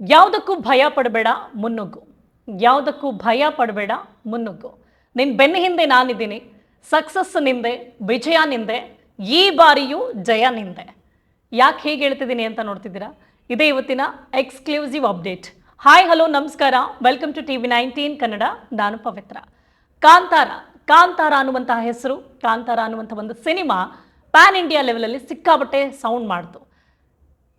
ಯಾವುದಕ್ಕೂ ಭಯ ಪಡಬೇಡ, ಮುನ್ನುಗ್ಗು. ಯಾವುದಕ್ಕೂ ಭಯ ಪಡಬೇಡ, ಮುನ್ನುಗ್ಗು. ನಿನ್ನ ಬೆನ್ನ ಹಿಂದೆ ನಾನಿದ್ದೀನಿ ಸಕ್ಸಸ್ ನಿಂದೆ, ವಿಜಯ ನಿಂದೆ, ಈ ಬಾರಿಯೂ ಜಯ ನಿಂದೆ. ಯಾಕೆ ಹೇಗೆ ಹೇಳ್ತಿದ್ದೀನಿ ಅಂತ ನೋಡ್ತಿದ್ದೀರಾ? ಇದೇ ಇವತ್ತಿನ ಎಕ್ಸ್ಕ್ಲೂಸಿವ್ ಅಪ್ಡೇಟ್ ಹಾಯ್ ಹಲೋ ನಮಸ್ಕಾರ. Welcome to T V nineteen Kannada. ನಾನು ಪವಿತ್ರ. ಕಾಂತಾರ. ಕಾಂತಾರ ಅನ್ನುವಂತಹ ಹೆಸರು, ಕಾಂತಾರ ಅನ್ನುವಂಥ ಒಂದು ಸಿನಿಮಾ ಪ್ಯಾನ್ ಇಂಡಿಯಾ ಲೆವೆಲಲ್ಲಿ ಸಿಕ್ಕಾಬಟ್ಟೆ ಸೌಂಡ್ ಮಾಡ್ತು.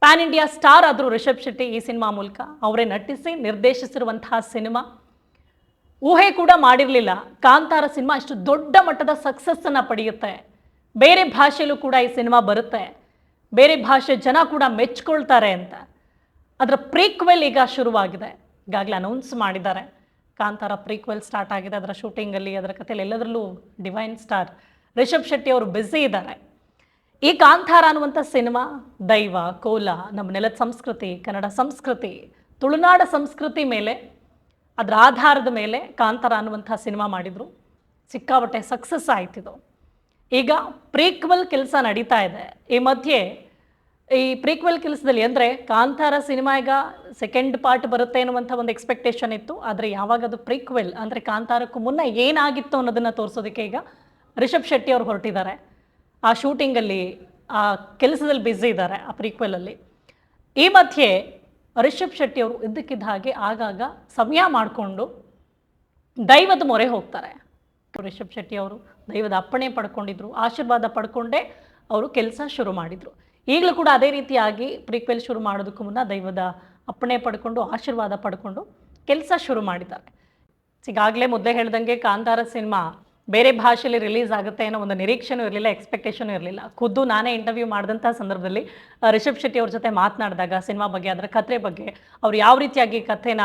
ಪ್ಯಾನ್ ಇಂಡಿಯಾ ಸ್ಟಾರ್ ಆದರೂ ರಿಷಬ್ ಶೆಟ್ಟಿ ಈ ಸಿನಿಮಾ ಮೂಲಕ. ಅವರೇ ನಟಿಸಿ ನಿರ್ದೇಶಿಸಿರುವಂತಹ ಸಿನಿಮಾ. ಊಹೆ ಕೂಡ ಮಾಡಿರಲಿಲ್ಲ. ಕಾಂತಾರ ಸಿನಿಮಾ ಅಷ್ಟು ದೊಡ್ಡ ಮಟ್ಟದ ಸಕ್ಸಸ್ಸನ್ನು ಪಡೆಯುತ್ತೆ. ಬೇರೆ ಭಾಷೆಯಲ್ಲೂ ಕೂಡ ಈ ಸಿನಿಮಾ ಬರುತ್ತೆ. ಬೇರೆ ಭಾಷೆ ಜನ ಕೂಡ ಮೆಚ್ಕೊಳ್ತಾರೆ ಅಂತ. ಅದರ ಪ್ರೀಕ್ವೆಲ್ ಈಗ ಶುರುವಾಗಿದೆ. ಈಗಾಗಲೇ ಅನೌನ್ಸ್ ಮಾಡಿದ್ದಾರೆ. ಕಾಂತಾರ ಪ್ರೀಕ್ವೆಲ್ ಸ್ಟಾರ್ಟ್ ಆಗಿದೆ. ಅದರ ಶೂಟಿಂಗಲ್ಲಿ ಅದರ ಕಥೆಯಲ್ಲಿ ಎಲ್ಲದರಲ್ಲೂ ಡಿವೈನ್ ಸ್ಟಾರ್ ರಿಷಬ್ ಶೆಟ್ಟಿ ಅವರು ಬ್ಯುಸಿ ಇದ್ದಾರೆ. ಈ ಕಾಂತಾರ ಅನ್ನುವಂಥ ಸಿನಿಮಾ, ದೈವ, ಕೋಲ, ನಮ್ಮ ನೆಲದ ಸಂಸ್ಕೃತಿ, ಕನ್ನಡ ಸಂಸ್ಕೃತಿ, ತುಳುನಾಡ ಸಂಸ್ಕೃತಿ ಮೇಲೆ, ಅದರ ಆಧಾರದ ಮೇಲೆ ಕಾಂತಾರ ಅನ್ನುವಂಥ ಸಿನಿಮಾ ಮಾಡಿದರು. ಸಿಕ್ಕಾಬಟ್ಟೆ ಸಕ್ಸಸ್ ಆಯ್ತಿದು. ಈಗ ಪ್ರೀಕ್ವೆಲ್ ಕೆಲಸ ನಡೀತಾ ಇದೆ. ಈ ಮಧ್ಯೆ ಈ ಪ್ರೀಕ್ವೆಲ್ ಕೆಲಸದಲ್ಲಿ ಅಂದರೆ ಕಾಂತಾರ ಸಿನಿಮಾ ಈಗ ಸೆಕೆಂಡ್ ಪಾರ್ಟ್ ಬರುತ್ತೆ ಅನ್ನುವಂಥ ಒಂದು ಎಕ್ಸ್ಪೆಕ್ಟೇಷನ್ ಇತ್ತು. ಆದರೆ ಯಾವಾಗ ಅದು ಪ್ರೀಕ್ವೆಲ್ ಅಂದರೆ ಕಾಂತಾರಕ್ಕೂ ಮುನ್ನ ಏನಾಗಿತ್ತು ಅನ್ನೋದನ್ನು ತೋರಿಸೋದಕ್ಕೆ ಈಗ ರಿಷಬ್ ಶೆಟ್ಟಿ ಅವರು ಹೊರಟಿದ್ದಾರೆ. ಆ ಶೂಟಿಂಗಲ್ಲಿ ಆ ಕೆಲಸದಲ್ಲಿ ಬ್ಯುಸಿ ಇದ್ದಾರೆ, ಆ ಪ್ರೀಕ್ವೆಲಲ್ಲಿ ಈ ಮಧ್ಯೆ ರಿಷಬ್ ಶೆಟ್ಟಿ ಅವರು ಇದ್ದಕ್ಕಿದ್ದ ಹಾಗೆ ಆಗಾಗ ಸಮಯ ಮಾಡಿಕೊಂಡು ದೈವದ ಮೊರೆ ಹೋಗ್ತಾರೆ. ರಿಷಬ್ ಶೆಟ್ಟಿ ಅವರು ದೈವದ ಅಪ್ಪಣೆ ಪಡ್ಕೊಂಡಿದ್ರು, ಆಶೀರ್ವಾದ ಪಡ್ಕೊಂಡೇ ಅವರು ಕೆಲಸ ಶುರು ಮಾಡಿದರು. ಈಗಲೂ ಕೂಡ ಅದೇ ರೀತಿಯಾಗಿ ಪ್ರೀಕ್ವೆಲ್ ಶುರು ಮಾಡೋದಕ್ಕೂ ಮುನ್ನ ದೈವದ ಅಪ್ಪಣೆ ಪಡ್ಕೊಂಡು, ಆಶೀರ್ವಾದ ಪಡ್ಕೊಂಡು ಕೆಲಸ ಶುರು ಮಾಡಿದ್ದಾರೆ. ಈಗಾಗಲೇ ಮೊದಲೇ ಹೇಳ್ದಂಗೆ ಕಾಂತಾರ ಸಿನಿಮಾ ಬೇರೆ ಭಾಷೆಯಲ್ಲಿ ರಿಲೀಸ್ ಆಗುತ್ತೆ ಅನ್ನೋ ಒಂದು ನಿರೀಕ್ಷೆನೂ ಇರಲಿಲ್ಲ ಎಕ್ಸ್ಪೆಕ್ಟೇಷನು ಇರಲಿಲ್ಲ. ಖುದ್ದು ನಾನೇ ಇಂಟರ್ವ್ಯೂ ಮಾಡಿದಂಥ ಸಂದರ್ಭದಲ್ಲಿ ರಿಷಬ್ ಶೆಟ್ಟಿ ಅವ್ರ ಜೊತೆ ಮಾತನಾಡಿದಾಗ, ಸಿನಿಮಾ ಬಗ್ಗೆ ಅದರ ಕಥೆ ಬಗ್ಗೆ, ಅವ್ರು ಯಾವ ರೀತಿಯಾಗಿ ಕಥೆನ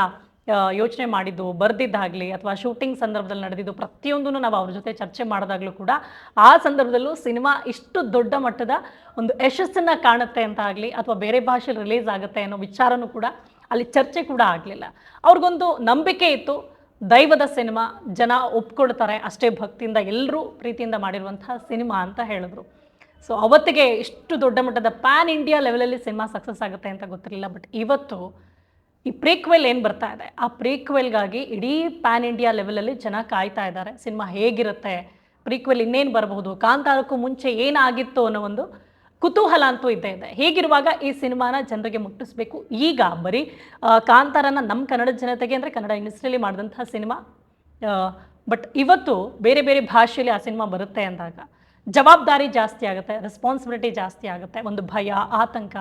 ಯೋಚನೆ ಮಾಡಿದ್ದು, ಬರೆದಿದ್ದಾಗಲಿ ಅಥವಾ ಶೂಟಿಂಗ್ ಸಂದರ್ಭದಲ್ಲಿ ನಡೆದಿದ್ದು ಪ್ರತಿಯೊಂದನ್ನು ನಾವು ಅವ್ರ ಜೊತೆ ಚರ್ಚೆ ಮಾಡಿದಾಗಲೂ ಕೂಡ, ಆ ಸಂದರ್ಭದಲ್ಲೂ ಸಿನಿಮಾ ಇಷ್ಟು ದೊಡ್ಡ ಮಟ್ಟದ ಒಂದು ಯಶಸ್ಸನ್ನು ಕಾಣುತ್ತೆ ಅಂತ ಆಗಲಿ ಅಥವಾ ಬೇರೆ ಭಾಷೆಯಲ್ಲಿ ರಿಲೀಸ್ ಆಗುತ್ತೆ ಅನ್ನೋ ವಿಚಾರನೂ ಕೂಡ ಅಲ್ಲಿ ಚರ್ಚೆ ಕೂಡ ಆಗಲಿಲ್ಲ. ಅವ್ರಿಗೊಂದು ನಂಬಿಕೆ ಇತ್ತು. ದೈವದ ಸಿನಿಮಾ ಜನ ಒಪ್ಕೊಳ್ತಾರೆ ಅಷ್ಟೇ ಭಕ್ತಿಯಿಂದ ಎಲ್ಲರೂ ಪ್ರೀತಿಯಿಂದ ಮಾಡಿರುವಂತಹ ಸಿನಿಮಾ ಅಂತ ಹೇಳಿದ್ರು. ಸೊ ಅವತ್ತಿಗೆ ಇಷ್ಟು ದೊಡ್ಡ ಮಟ್ಟದ ಪ್ಯಾನ್ ಇಂಡಿಯಾ ಲೆವೆಲಲ್ಲಿ ಸಿನಿಮಾ ಸಕ್ಸಸ್ ಆಗುತ್ತೆ ಅಂತ ಗೊತ್ತಿರಲಿಲ್ಲ ಬಟ್ ಇವತ್ತು ಈ ಪ್ರೀಕ್ವೆಲ್ ಏನು ಬರ್ತಾ ಇದೆ? ಆ ಪ್ರೀಕ್ವೆಲ್ಗಾಗಿ ಇಡೀ ಪ್ಯಾನ್ ಇಂಡಿಯಾ ಲೆವೆಲಲ್ಲಿ ಜನ ಕಾಯ್ತಾ ಇದ್ದಾರೆ. ಸಿನಿಮಾ ಹೇಗಿರುತ್ತೆ? ಪ್ರೀಕ್ವೆಲ್ ಇನ್ನೇನು ಬರಬಹುದು? ಕಾಂತಾರಕ್ಕೂ ಮುಂಚೆ ಏನಾಗಿತ್ತು ಅನ್ನೋ ಒಂದು ಕುತೂಹಲ ಅಂತೂ ಇದ್ದೇ ಇದೆ. ಹೀಗಿರುವಾಗ ಈ ಸಿನಿಮಾನ ಜನರಿಗೆ ಮುಟ್ಟಿಸ್ಬೇಕು. ಈಗ ಬರೀ ಕಾಂತಾರನ ನಮ್ಮ ಕನ್ನಡ ಜನತೆಗೆ ಅಂದರೆ ಕನ್ನಡ ಇಂಡಸ್ಟ್ರಿಯಲ್ಲಿ ಮಾಡಿದಂತಹ ಸಿನಿಮಾ. ಬಟ್ ಇವತ್ತು ಬೇರೆ ಬೇರೆ ಭಾಷೆಯಲ್ಲಿ ಆ ಸಿನಿಮಾ ಬರುತ್ತೆ ಅಂದಾಗ ಜವಾಬ್ದಾರಿ ಜಾಸ್ತಿ ಆಗುತ್ತೆ ರೆಸ್ಪಾನ್ಸಿಬಿಲಿಟಿ ಜಾಸ್ತಿ ಆಗುತ್ತೆ, ಒಂದು ಭಯ, ಆತಂಕ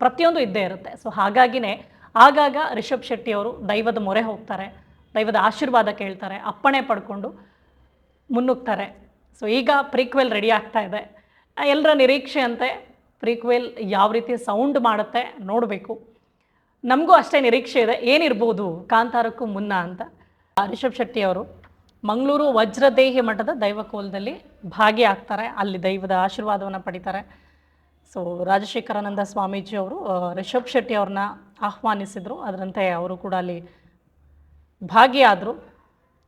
ಪ್ರತಿಯೊಂದು ಇದ್ದೇ ಇರುತ್ತೆ. ಸೊ ಹಾಗಾಗಿನೇ ಆಗಾಗ ರಿಷಬ್ ಶೆಟ್ಟಿ ಅವರು ದೈವದ ಮೊರೆ ಹೋಗ್ತಾರೆ, ದೈವದ ಆಶೀರ್ವಾದ ಕೇಳ್ತಾರೆ, ಅಪ್ಪಣೆ ಪಡ್ಕೊಂಡು ಮುನ್ನುಗ್ತಾರೆ. ಸೊ ಈಗ ಪ್ರೀಕ್ವೆಲ್ ರೆಡಿ ಆಗ್ತಾ ಇದೆ. ಎಲ್ಲರ ನಿರೀಕ್ಷೆ ಅಂತೆ ಪ್ರೀಕ್ವೆಲ್ ಯಾವ ರೀತಿ ಸೌಂಡ್ ಮಾಡುತ್ತೆ ನೋಡಬೇಕು. ನಮಗೂ ಅಷ್ಟೇ ನಿರೀಕ್ಷೆ ಇದೆ, ಏನಿರ್ಬೋದು ಕಾಂತಾರಕ್ಕೂ ಮುನ್ನ ಅಂತ. ರಿಷಬ್ ಶೆಟ್ಟಿ ಅವರು ಮಂಗಳೂರು ವಜ್ರದೇಹಿ ಮಠದ ದೈವಕೋಲದಲ್ಲಿ ಭಾಗಿಯಾಗ್ತಾರೆ, ಅಲ್ಲಿ ದೈವದ ಆಶೀರ್ವಾದವನ್ನು ಪಡಿತಾರೆ. ಸೊ ರಾಜಶೇಖರಾನಂದ ಸ್ವಾಮೀಜಿ ಅವರು ರಿಷಬ್ ಶೆಟ್ಟಿ ಅವ್ರನ್ನ ಆಹ್ವಾನಿಸಿದರು, ಅದರಂತೆ ಅವರು ಕೂಡ ಅಲ್ಲಿ ಭಾಗಿಯಾದರು.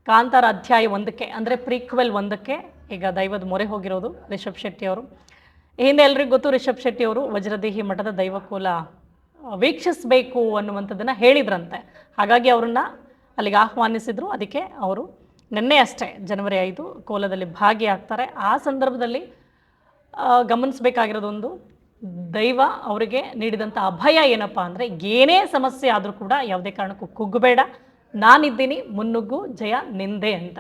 ಕಾಂತಾರ ಅಧ್ಯಾಯ ಒಂದಕ್ಕೆ, ಅಂದರೆ ಪ್ರೀಕ್ವೆಲ್ ಒಂದಕ್ಕೆ ಈಗ ದೈವದ ಮೊರೆ ಹೋಗಿರೋದು ರಿಷಬ್ ಶೆಟ್ಟಿ ಅವರು. ಹಿಂದೆ ಎಲ್ರಿಗೂ ಗೊತ್ತು ರಿಷಬ್ ಶೆಟ್ಟಿ ಅವರು ವಜ್ರದೇಹಿ ಮಠದ ದೈವಕೋಲ ವೀಕ್ಷಿಸಬೇಕು ಅನ್ನುವಂಥದ್ದನ್ನು ಹೇಳಿದ್ರಂತೆ. ಹಾಗಾಗಿ ಅವ್ರನ್ನ ಅಲ್ಲಿಗೆ ಆಹ್ವಾನಿಸಿದ್ರು. ಅದಕ್ಕೆ ಅವರು ನಿನ್ನೆ ಅಷ್ಟೇ ಜನವರಿ ಐದು ಕೋಲದಲ್ಲಿ ಭಾಗಿಯಾಗ್ತಾರೆ. ಆ ಸಂದರ್ಭದಲ್ಲಿ ಗಮನಿಸಬೇಕಾಗಿರೋದು ಗಮನಿಸಬೇಕಾಗಿರೋದೊಂದು ದೈವ ಅವರಿಗೆ ನೀಡಿದಂಥ ಅಭಯ ಏನಪ್ಪ ಅಂದರೆ, ಏನೇ ಸಮಸ್ಯೆ ಆದರೂ ಕೂಡ ಯಾವುದೇ ಕಾರಣಕ್ಕೂ ಕುಗ್ಗಬೇಡ. ನಾನಿದ್ದೀನಿ, ಮುನ್ನುಗ್ಗು, ಜಯ, ನಿಂದೆ ಅಂತ.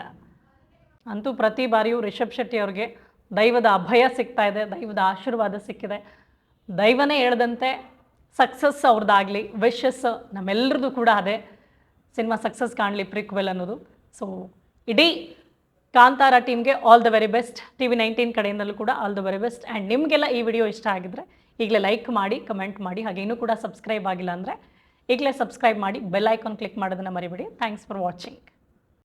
ಅಂತೂ ಪ್ರತಿ ಬಾರಿಯೂ ರಿಷಬ್ ಶೆಟ್ಟಿ ಅವ್ರಿಗೆ ದೈವದ ಅಭಯ ಸಿಗ್ತಾ ಇದೆ, ದೈವದ ಆಶೀರ್ವಾದ ಸಿಕ್ಕಿದೆ. ದೈವನೇ ಹೇಳದಂತೆ ಸಕ್ಸಸ್ ಅವ್ರದ್ದಾಗಲಿ ವಿಶಸ್ ನಮ್ಮೆಲ್ಲರದು ಕೂಡ ಅದೇ. ಸಿನಿಮಾ ಸಕ್ಸಸ್ ಕಾಣಲಿ ಪ್ರಿಕ್ವೆಲ್ ಅನ್ನೋದು. ಸೊ ಇಡೀ ಕಾಂತಾರ ಟೀಮ್ಗೆ all the very best T V nineteen ಕಡೆಯಿಂದಲೂ ಕೂಡ all the very best and ನಿಮಗೆಲ್ಲ ಈ ವಿಡಿಯೋ ಇಷ್ಟ ಆಗಿದ್ರೆ ಈಗಲೇ ಲೈಕ್ ಮಾಡಿ ಕಮೆಂಟ್ ಮಾಡಿ, ಹಾಗೆ ಇನ್ನೂ ಕೂಡ ಸಬ್ಸ್ಕ್ರೈಬ್ ಆಗಿಲ್ಲ ಅಂದರೆ ಈಗಲೇ ಸಬ್ಸ್ಕ್ರೈಬ್ ಮಾಡಿ ಬೆಲ್ ಐಕಾನ್ ಕ್ಲಿಕ್ ಮಾಡೋದನ್ನು ಮರಿಬೇಡಿ. Thanks for watching